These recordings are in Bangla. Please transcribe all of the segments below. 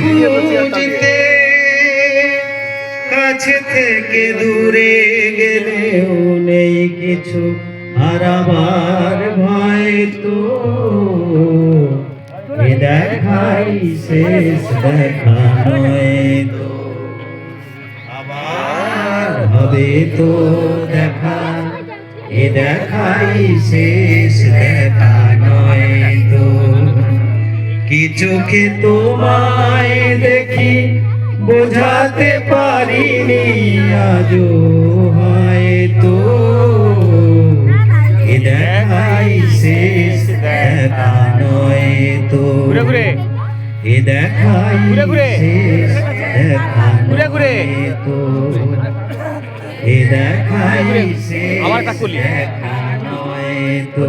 খুঁজতে কাছে থেকে দূরে গেলেও নেই কিছু। হারাবার ভয় তো দেখাই শেষ দেখা নয় তো। আবার হবে তো দেখা, এ দেখাই শেষ দেখা নয় কি চোখে তোমায় দেখি বোঝাতে পারিনি আজও হয়তো দেখাই শেষ দেখা নয় তো এ দেখাই। শেষ দেখা। নয় তো এ দেখাই। শেষ। দেখা নয় তো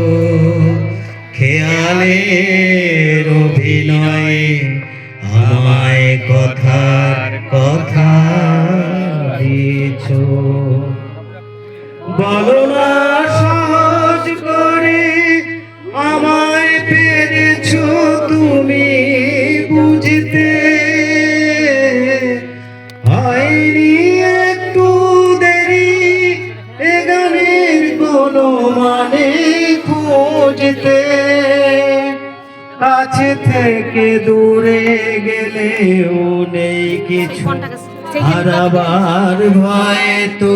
খেয়ালের অভিনয়ে আমায় কথার কথা দিয়েছ। বলো না, সহজ করে আমায় পেরেছ তুমি বুঝতে। হয়নি একটু দেরি, এ কোনো মানে খুঁজতে। কাছে থেকে দূরে গেলেও নেই কিছু। হারাবার ভয় তো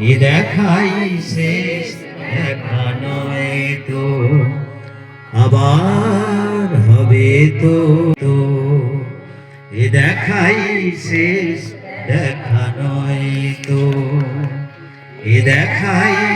এ দেখাই শেষ দেখা নয় তো। আবার হবে তো তো। এ দেখাই শেষ দেখা নয় তো। এ দেখাই